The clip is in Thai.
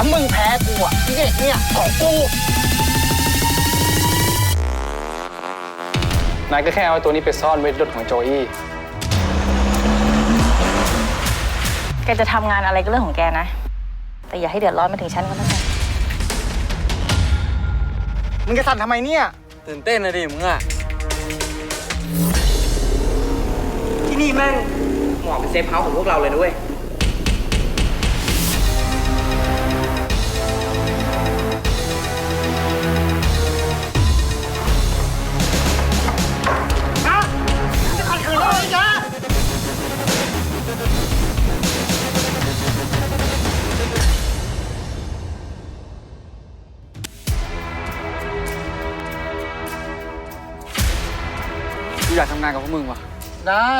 ามึงแพ้กูอะที่เด็กเนี่ยของกูนายก็แค่เอาตัวนี้ไปซ่อนไว้ในรถของโจอี้แกจะทำงานอะไรก็เรื่องของแกนะ แต่อย่าให้เดือดร้อนมาถึงฉันก็แล้วกันมึงจะสั่นทำไมเนี่ย ตื่นเต้นนะดิมึงอะที่นี่แม่งเหมาะเป็นเซฟเฮาส์ของพวกเราเลยด้วย อยากทำงานกับพวกมึงว่ะ ได้